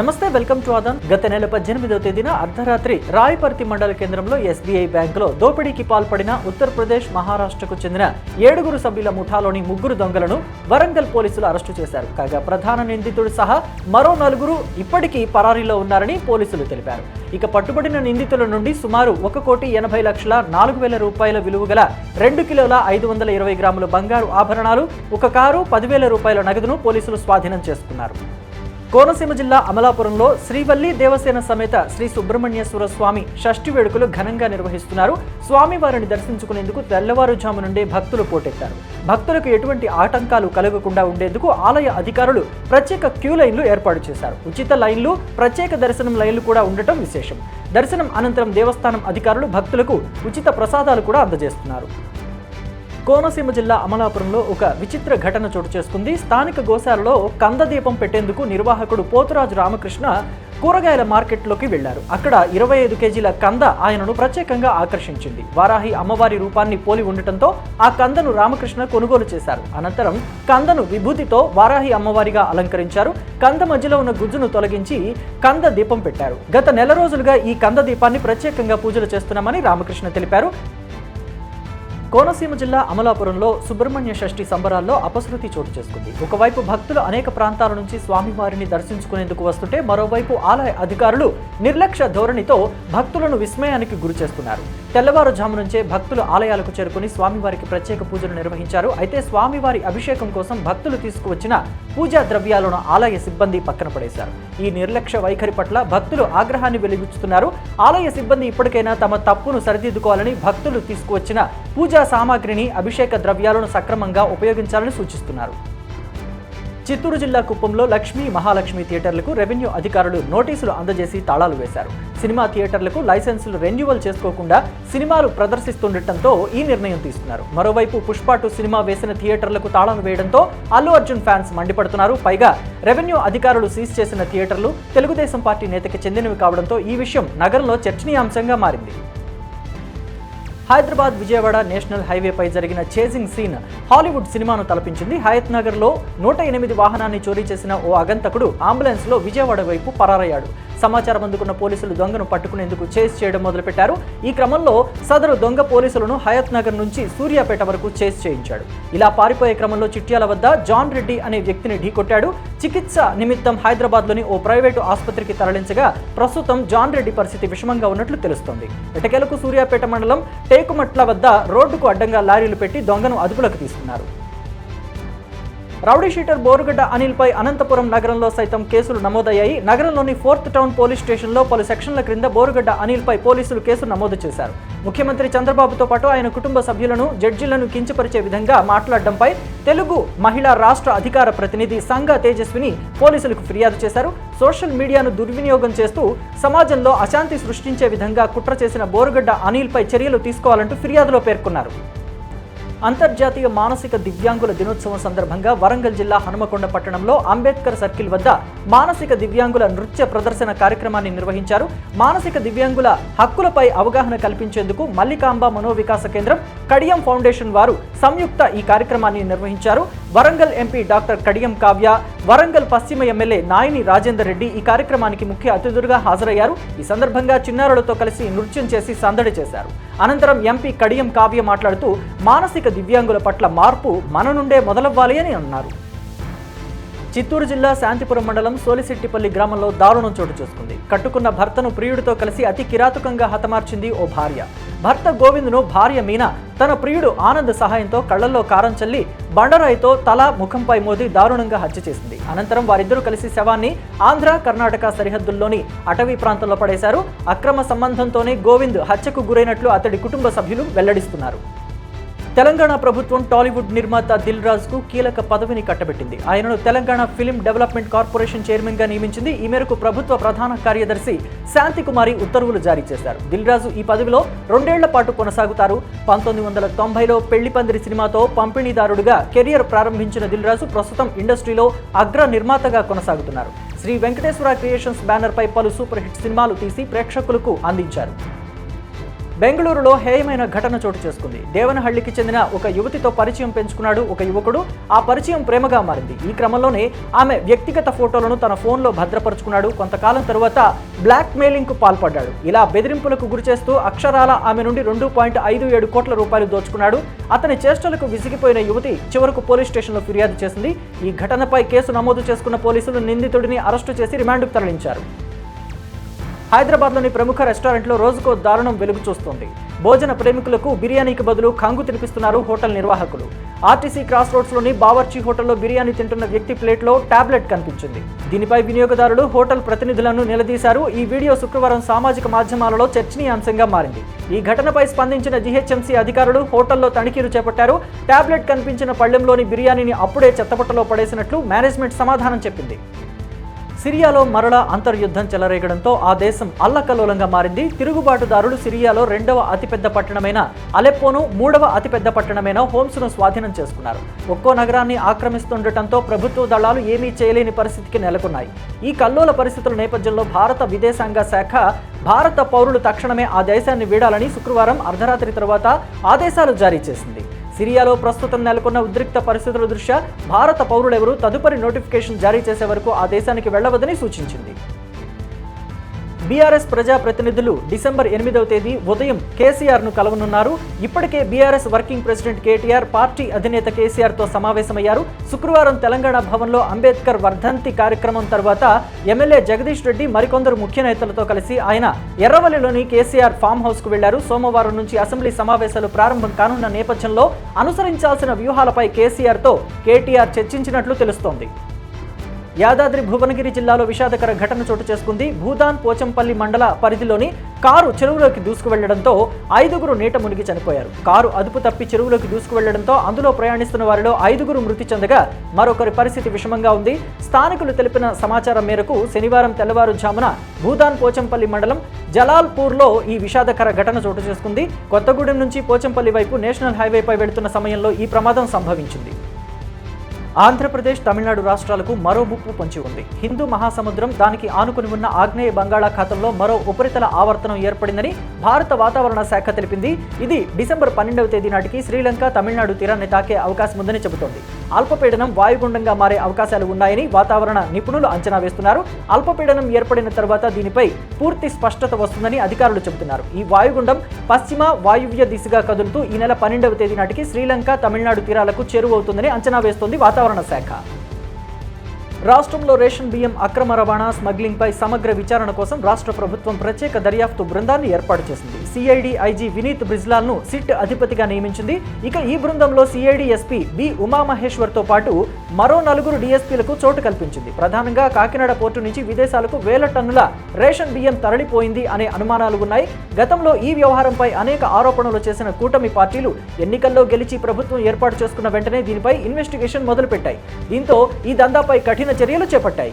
నమస్తే welcome to Aadan. గత నెల పద్దెనిమిదవ తేదీన అర్ధరాత్రి రాయపర్తి మండల కేంద్రంలో ఎస్బీఐ బ్యాంకులో దోపిడీకి పాల్పడిన ఉత్తరప్రదేశ్ మహారాష్ట్రకు చెందిన ఏడుగురు సభ్యుల ముఠాలోని ముగ్గురు దొంగలను వరంగల్ పోలీసులు అరెస్టు చేశారు. కాగా ప్రధాన నిందితుడు సహా మరో నలుగురు ఇప్పటికీ పరారీలో ఉన్నారని పోలీసులు తెలిపారు. ఇక పట్టుబడిన నిందితుల నుండి సుమారు ఒక కోటి ఎనభై లక్షల నాలుగు వేల రూపాయల విలువ గల రెండు కిలోల ఐదు వందల ఇరవై గ్రాముల బంగారు ఆభరణాలు ఒక కారు పదివేల రూపాయల నగదును పోలీసులు స్వాధీనం చేసుకున్నారు. కోనసీమ జిల్లా అమలాపురంలో శ్రీవల్లి దేవసేన సమేత శ్రీ సుబ్రహ్మణ్యేశ్వర స్వామి షష్ఠి వేడుకలు ఘనంగా నిర్వహిస్తున్నారు. స్వామివారిని దర్శించుకునేందుకు తెల్లవారుజాము నుండే భక్తులు పోటెత్తారు. భక్తులకు ఎటువంటి ఆటంకాలు కలగకుండా ఉండేందుకు ఆలయ అధికారులు ప్రత్యేక క్యూ లైన్లు ఏర్పాటు చేశారు. ఉచిత లైన్లు ప్రత్యేక దర్శనం లైన్లు కూడా ఉండటం విశేషం. దర్శనం అనంతరం దేవస్థానం అధికారులు భక్తులకు ఉచిత ప్రసాదాలు కూడా అందజేస్తున్నారు. కోనసీమ జిల్లా అమలాపురంలో ఒక విచిత్ర ఘటన చోటు చేసుకుంది. స్థానిక గోశాలలో కంద దీపం పెట్టేందుకు నిర్వాహకుడు పోతురాజు రామకృష్ణ కూరగాయల మార్కెట్లోకి వెళ్ళారు అక్కడ ఇరవై ఐదు కేజీల కంద ఆయనను ప్రత్యేకంగా ఆకర్షించింది. వారాహి అమ్మవారి రూపాన్ని పోలి ఉండటంతో ఆ కందను రామకృష్ణ కొనుగోలు చేశారు. అనంతరం కందను విభూతితో వారాహి అమ్మవారిగా అలంకరించారు. కంద మధ్యలో ఉన్న గుజ్జును తొలగించి కంద దీపం పెట్టారు. గత నెల రోజులుగా ఈ కంద దీపాన్ని ప్రత్యేకంగా పూజలు చేస్తున్నామని రామకృష్ణ తెలిపారు. కోనసీమ జిల్లా అమలాపురంలో సుబ్రహ్మణ్య షష్ఠి సంబరాల్లో అపశృతి చోటు చేసుకుంది. ఒకవైపు భక్తులు అనేక ప్రాంతాల నుంచి స్వామివారిని దర్శించుకునేందుకు వస్తుంటే మరోవైపు ఆలయ అధికారులు నిర్లక్ష్య ధోరణితో భక్తులను విస్మయానికి గురి చేస్తున్నారు. తెల్లవారుజాము నుంచే భక్తులు ఆలయాలకు చేరుకుని స్వామివారికి ప్రత్యేక పూజలు నిర్వహించారు. అయితే స్వామివారి అభిషేకం కోసం భక్తులు తీసుకువచ్చిన పూజా ద్రవ్యాలను ఆలయ సిబ్బంది పక్కన పడేశారు. ఈ నిర్లక్ష్య వైఖరి పట్ల భక్తులు ఆగ్రహాన్ని వెలిగుచ్చుతున్నారు ఆలయ సిబ్బంది ఇప్పటికైనా తమ తప్పును సరిదిద్దుకోవాలని భక్తులు తీసుకువచ్చిన పూజా సామాగ్రిని అభిషేక ద్రవ్యాలను సక్రమంగా ఉపయోగించాలని సూచిస్తున్నారు. చిత్తూరు జిల్లా కుప్పంలో లక్ష్మీ మహాలక్ష్మి థియేటర్లకు రెవెన్యూ అధికారులు నోటీసులు అందజేసి తాళాలు వేశారు. సినిమా థియేటర్లకు లైసెన్సులు రెన్యువల్ చేసుకోకుండా సినిమాలు ప్రదర్శిస్తుండటంతో ఈ నిర్ణయం తీసుకున్నారు. మరోవైపు పుష్పాటు సినిమా వేసిన థియేటర్లకు తాళాలు వేయడంతో అల్లు అర్జున్ ఫ్యాన్స్ మండిపడుతున్నారు. పైగా రెవెన్యూ అధికారులు సీజ్ చేసిన థియేటర్లు తెలుగుదేశం పార్టీ నేతకి చెందినవి కావడంతో ఈ విషయం నగరంలో చర్చనీయాంశంగా మారింది. హైదరాబాద్ విజయవాడ నేషనల్ హైవేపై జరిగిన చేజింగ్ సీన్ హాలీవుడ్ సినిమాను తలపించింది. హయత్ నగర్లో నూట ఎనిమిది వాహనాన్ని చోరీ చేసిన ఓ అగంతకుడు అంబులెన్స్లో విజయవాడ వైపు పరారయ్యాడు. సమాచారం అందుకున్న పోలీసులు దొంగను పట్టుకునేందుకు చేస్ చేయడం మొదలుపెట్టారు. ఈ క్రమంలో సదరు దొంగ పోలీసులను హయత్ నగర్ నుంచి సూర్యాపేట వరకు చేస్ చేయించాడు. ఇలా పారిపోయే క్రమంలో చిట్యాల వద్ద జాన్ రెడ్డి అనే వ్యక్తిని ఢీకొట్టాడు. చికిత్స నిమిత్తం హైదరాబాద్లోని ఓ ప్రైవేటు ఆసుపత్రికి తరలించగా ప్రస్తుతం జాన్ రెడ్డి పరిస్థితి విషమంగా ఉన్నట్లు తెలుస్తోంది. ఇటకెలకు సూర్యాపేట మండలం టేకుమట్ల వద్ద రోడ్డుకు అడ్డంగా లారీలు పెట్టి దొంగను అదుపులోకి తీసుకున్నారు. రౌడీ షీటర్ బోరుగడ్డ అనిల్పై అనంతపురం నగరంలో సైతం కేసులు నమోదయ్యాయి. నగరంలోని ఫోర్త్ టౌన్ పోలీస్ స్టేషన్లో పలు సెక్షన్ల క్రింద బోరుగడ్డ అనిల్పై పోలీసులు కేసు నమోదు చేశారు. ముఖ్యమంత్రి చంద్రబాబుతో పాటు ఆయన కుటుంబ సభ్యులను జడ్జిలను కించపరిచే విధంగా మాట్లాడడంపై తెలుగు మహిళా రాష్ట్ర అధికార ప్రతినిధి సంఘ తేజస్విని పోలీసులకు ఫిర్యాదు చేశారు. సోషల్ మీడియాను దుర్వినియోగం చేస్తూ సమాజంలో అశాంతి సృష్టించే విధంగా కుట్ర చేసిన బోరుగడ్డ అనిల్పై చర్యలు తీసుకోవాలంటూ ఫిర్యాదులో పేర్కొన్నారు. అంతర్జాతీయ మానసిక దివ్యాంగుల దినోత్సవం సందర్భంగా వరంగల్ జిల్లా హనుమకొండ పట్టణంలో అంబేద్కర్ సర్కిల్ వద్ద మానసిక దివ్యాంగుల నృత్య ప్రదర్శన కార్యక్రమాన్ని నిర్వహించారు. మానసిక దివ్యాంగుల హక్కులపై అవగాహన కల్పించేందుకు మల్లికాంబ మనోవికాస కేంద్రం కడియం ఫౌండేషన్ వారు సంయుక్త ఈ కార్యక్రమాన్ని నిర్వహించారు. వరంగల్ ఎంపీ డాక్టర్ కడియం కావ్య వరంగల్ పశ్చిమ ఎమ్మెల్యే నాయని రాజేందర్ రెడ్డి ఈ కార్యక్రమానికి ముఖ్య అతిథులుగా హాజరయ్యారు. ఈ సందర్భంగా చిన్నారులతో కలిసి నృత్యం చేసి సందడి చేశారు. అనంతరం ఎంపీ కడియం కావ్య మాట్లాడుతూ మానసిక దివ్యాంగుల పట్ల మార్పు మన నుండే మొదలవ్వాలి అని అన్నారు. చిత్తూరు జిల్లా శాంతిపురం మండలం సోలిసిట్టిపల్లి గ్రామంలో దారుణం చోటు చేసుకుంది. కట్టుకున్న భర్తను ప్రియుడితో కలిసి అతి కిరాతకంగా హతమార్చింది ఓ భార్య. భర్త గోవింద్ను భార్య మీనా తన ప్రియుడు ఆనంద్ సహాయంతో కళ్ళల్లో కారం చల్లి బండరాయితో తల ముఖంపై మోది దారుణంగా హత్య చేసింది. అనంతరం వారిద్దరూ కలిసి శవాన్ని ఆంధ్ర కర్ణాటక సరిహద్దుల్లోని అటవీ ప్రాంతంలో పడేశారు. అక్రమ సంబంధంతోనే గోవింద్ హత్యకు గురైనట్లు అతడి కుటుంబ సభ్యులు వెల్లడిస్తున్నారు. తెలంగాణ ప్రభుత్వం టాలీవుడ్ నిర్మాత దిల్ రాజుకు కీలక పదవిని కట్టబెట్టింది. ఆయనను తెలంగాణ ఫిలిం డెవలప్మెంట్ కార్పొరేషన్ చైర్మన్గా నియమించింది. ఈ మేరకు ప్రభుత్వ ప్రధాన కార్యదర్శి శాంతి కుమారి ఉత్తర్వులు జారీ చేశారు. దిల్ రాజు ఈ పదవిలో రెండేళ్ళ పాటు కొనసాగుతారు. పంతొమ్మిది వందల తొంభైలో పెళ్ళి పందిరి సినిమాతో పంపిణీదారుడుగా కెరియర్ ప్రారంభించిన దిల్ రాజు ప్రస్తుతం ఇండస్ట్రీలో అగ్ర నిర్మాతగా కొనసాగుతున్నారు. శ్రీ వెంకటేశ్వర క్రియేషన్స్ బ్యానర్ పై పలు సూపర్ హిట్ సినిమాలు తీసి ప్రేక్షకులకు అందించారు. బెంగళూరులో హేయమైన ఘటన చోటు చేసుకుంది. దేవనహళ్ళికి చెందిన ఒక యువతితో పరిచయం పెంచుకున్నాడు ఒక యువకుడు. ఆ పరిచయం ప్రేమగా మారింది. ఈ క్రమంలోనే ఆమె వ్యక్తిగత ఫోటోలను తన ఫోన్లో భద్రపరుచుకున్నాడు. కొంతకాలం తరువాత బ్లాక్ మెయిలింగ్కు పాల్పడ్డాడు. ఇలా బెదిరింపులకు గురిచేస్తూ అక్షరాల ఆమె నుండి రెండు పాయింట్ ఐదు ఏడు కోట్ల రూపాయలు దోచుకున్నాడు. అతని చేష్టలకు విసిగిపోయిన యువతి చివరకు పోలీస్ స్టేషన్లో ఫిర్యాదు చేసింది. ఈ ఘటనపై కేసు నమోదు చేసుకున్న పోలీసులు నిందితుడిని అరెస్టు చేసి రిమాండ్కు తరలించారు. హైదరాబాద్లోని ప్రముఖ రెస్టారెంట్లో రోజుకో దారుణం వెలుగు చూస్తోంది. భోజన ప్రేమికులకు బిర్యానీకి బదులు కంగు తినిపిస్తున్నారు హోటల్ నిర్వాహకులు. ఆర్టీసీ క్రాస్ రోడ్స్లోని బావర్చి హోటల్లో బిర్యానీ తింటున్న వ్యక్తి ప్లేట్లో టాబ్లెట్ కనిపించింది. దీనిపై వినియోగదారులు హోటల్ ప్రతినిధులను నిలదీశారు. ఈ వీడియో శుక్రవారం సామాజిక మాధ్యమాలలో చర్చనీయాంశంగా మారింది. ఈ ఘటనపై స్పందించిన జీహెచ్ఎంసీ అధికారులు హోటల్లో తనిఖీలు చేపట్టారు. టాబ్లెట్ కనిపించిన పళ్ళెంలోని బిర్యానీని అప్పుడే చెత్తపట్టలో పడేసినట్లు మేనేజ్మెంట్ సమాధానం చెప్పింది. సిరియాలో మరలా అంతర్యుద్ధం చెలరేగడంతో ఆ దేశం అల్లకల్లోలంగా మారింది. తిరుగుబాటుదారులు సిరియాలో రెండవ అతిపెద్ద పట్టణమైన అలెప్పోను మూడవ అతిపెద్ద పట్టణమైన హోమ్స్ను స్వాధీనం చేసుకున్నారు. ఒక్కో నగరాన్ని ఆక్రమిస్తుండటంతో ప్రభుత్వ దళాలు ఏమీ చేయలేని పరిస్థితికి నెలకొన్నాయి. ఈ కల్లోల పరిస్థితుల నేపథ్యంలో భారత విదేశాంగ శాఖ భారత పౌరులు తక్షణమే ఆ దేశాన్ని వీడాలని శుక్రవారం అర్ధరాత్రి తర్వాత ఆదేశాలు జారీ చేసింది. సిరియాలో ప్రస్తుతం నెలకొన్న ఉద్రిక్త పరిస్థితుల దృష్ట్యా భారత పౌరులెవరూ తదుపరి నోటిఫికేషన్ జారీ చేసే వరకు ఆ దేశానికి వెళ్ళవద్దని సూచించింది. బీఆర్ఎస్ ప్రజాప్రతినిధులు డిసెంబర్ ఎనిమిదవ తేదీ ఉదయం కేసీఆర్ను కలవనున్నారు. ఇప్పటికే BRS working president KTR party అధినేత కేసీఆర్తో సమావేశమయ్యారు. శుక్రవారం తెలంగాణ భవన్లో అంబేద్కర్ వర్ధంతి కార్యక్రమం తర్వాత ఎమ్మెల్యే జగదీష్ రెడ్డి మరికొందరు ముఖ్య నేతలతో కలిసి ఆయన ఎర్రవల్లిలోని కేసీఆర్ ఫామ్ హౌస్కు వెళ్ళారు. సోమవారం నుంచి అసెంబ్లీ సమావేశాలు ప్రారంభం కానున్న నేపథ్యంలో అనుసరించాల్సిన వ్యూహాలపై కేసీఆర్తో కేటీఆర్ చర్చించినట్లు తెలుస్తోంది. యాదాద్రి భువనగిరి జిల్లాలో విషాదకర ఘటన చోటు చేసుకుంది. భూదాన్ పోచంపల్లి మండల పరిధిలోని కారు చెరువులోకి దూసుకువెళ్ళడంతో ఐదుగురు నీట మునిగి చనిపోయారు. కారు అదుపు తప్పి చెరువులోకి దూసుకువెళ్ళడంతో అందులో ప్రయాణిస్తున్న వారిలో ఐదుగురు మృతి చెందగా మరొకరి పరిస్థితి విషమంగా ఉంది. స్థానికులు తెలిపిన సమాచారం మేరకు శనివారం తెల్లవారుజామున భూదాన్ పోచంపల్లి మండలం జలాల్పూర్లో ఈ విషాదకర ఘటన చోటు చేసుకుంది. కొత్తగూడెం నుంచి పోచంపల్లి వైపు నేషనల్ హైవేపై వెళుతున్న సమయంలో ఈ ప్రమాదం సంభవించింది. ఆంధ్రప్రదేశ్ తమిళనాడు రాష్ట్రాలకు మరో ముప్పు పొంచి ఉంది. హిందూ మహాసముద్రం దానికి ఆనుకుని ఉన్న ఆగ్నేయ బంగాళాఖాతంలో మరో ఉపరితల ఆవర్తనం ఏర్పడిందని భారత వాతావరణ శాఖ తెలిపింది. ఇది డిసెంబర్ పన్నెండవ తేదీ నాటికి శ్రీలంక తమిళనాడు తీరాన్ని తాకే అవకాశం ఉందని చెబుతోంది. అల్పపీడనం వాయుగుండంగా మారే అవకాశాలు ఉన్నాయని వాతావరణ నిపుణులు అంచనా వేస్తున్నారు. అల్పపీడనం ఏర్పడిన తర్వాత దీనిపై పూర్తి స్పష్టత వస్తుందని అధికారులు చెబుతున్నారు. ఈ వాయుగుండం పశ్చిమ వాయువ్య దిశగా కదులుతూ ఈ నెల పన్నెండవ తేదీ నాటికి శ్రీలంక తమిళనాడు తీరాలకు చేరువవుతుందని అంచనా వేస్తోంది వాతావరణ శాఖ. రాష్ట్రంలో రేషన్ బియ్యం అక్రమ రవాణా స్మగ్లింగ్పై సమగ్ర విచారణ కోసం రాష్ట్ర ప్రభుత్వం ప్రత్యేక దర్యాప్తు బృందాన్ని ఏర్పాటు చేసింది. సిఐడి ఐజీ వినీత్ బ్రిజ్లాల్ను సిట్ అధిపతిగా నియమించింది. ఇక ఈ బృందంలో సిఐడి ఎస్పీ బి ఉమామహేశ్వర్తో పాటు మరో నలుగురు డీఎస్పీలకు చోటు కల్పించింది. ప్రధానంగా కాకినాడ పోర్టు నుంచి విదేశాలకు వేల టన్నుల రేషన్ బియ్యం తరలిపోయింది అనే అనుమానాలు ఉన్నాయి. గతంలో ఈ వ్యవహారంపై అనేక ఆరోపణలు చేసిన కూటమి పార్టీలు ఎన్నికల్లో గెలిచి ప్రభుత్వం ఏర్పాటు చేసుకున్న వెంటనే దీనిపై ఇన్వెస్టిగేషన్ మొదలుపెట్టాయి. దీంతో ఈ దందాపై కఠిన చర్యలు చేపట్టాయి.